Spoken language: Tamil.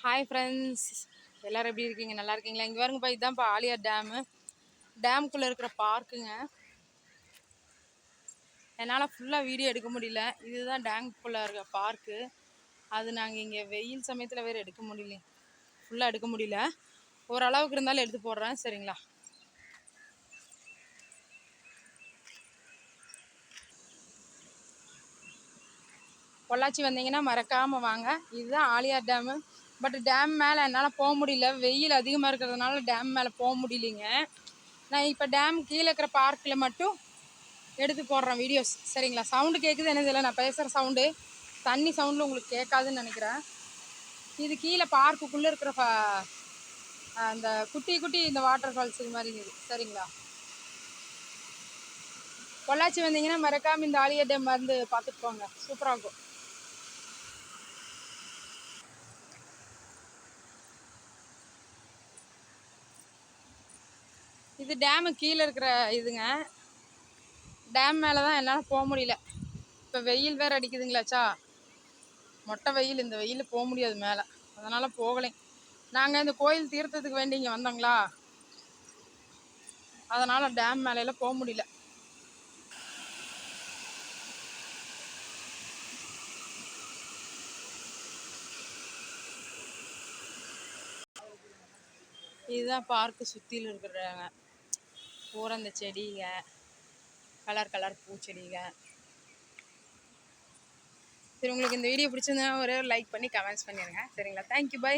ஹாய் ஃப்ரெண்ட்ஸ் எல்லோரும் எப்படி இருக்கீங்க? நல்லா இருக்கீங்களா? இங்கே பாருங்கப்பா இதுதான்ப்பா ஆலியார் டேமு டேமுக்குள்ளே இருக்கிற பார்க்குங்க என்னால் ஃபுல்லாக வீடியோ எடுக்க முடியல. இதுதான் டேமுக்குள்ளே இருக்கிற பார்க்கு அது நாங்கள் இங்கே வெயில் சமயத்தில் வேறு எடுக்க முடியல. ஃபுல்லாக எடுக்க முடியல. ஓரளவுக்கு இருந்தாலும் எடுத்து போடுறேன். சரிங்களா? பொள்ளாச்சி வந்தீங்கன்னா மறக்காமல் வாங்க. இதுதான் ஆலியார் டேமு பட் டேம் மேலே என்னால் போக முடியல. வெயில் அதிகமாக இருக்கிறதுனால டேம் மேலே போக முடியலைங்க. நான் இப்போ டேம் கீழே இருக்கிற பார்க்கில் மட்டும் எடுத்து போடுறேன் வீடியோஸ் சரிங்களா? சவுண்டு கேட்குது என்ன தெரியல? நான் பேசுகிற சவுண்டு தண்ணி சவுண்டில் உங்களுக்கு கேட்காதுன்னு நினைக்கிறேன். இது கீழே பார்க்குக்குள்ளே இருக்கிற ஃப- அந்த குட்டி குட்டி இந்த வாட்டர் ஃபால்ஸ் இது மாதிரி இருக்குது சரிங்களா? பொள்ளாச்சி வந்தீங்கன்னா மறக்காமல் இந்த ஆலியா டேம் வந்து பார்த்துட்டு போங்க. சூப்பராக இருக்கும். இது டேமு கீழே இருக்கிற இதுங்க. டேம் மேலே தான் என்னால் போக முடியல. இப்போ வெயில் வேறு அடிக்குதுங்களாச்சா மொட்டை வெயில் இந்த வெயில் போக முடியாது மேலே. அதனால் போகலை. நாங்கள் இந்த கோயில் தீர்த்தத்துக்கு வேண்டி இங்கே வந்தோங்களா? அதனால் டேம் மேலையில் போக முடியல. இதுதான் பார்க்கு சுற்றியில் இருக்கிறாங்க பூரா இந்த செடிங்க. கலர் கலர் பூச்செடிங்க சரி உங்களுக்கு இந்த வீடியோ பிடிச்சிருந்தா ஒரு லைக் பண்ணி கமெண்ட்ஸ் பண்ணிடுங்க சரிங்களா? Thank you bye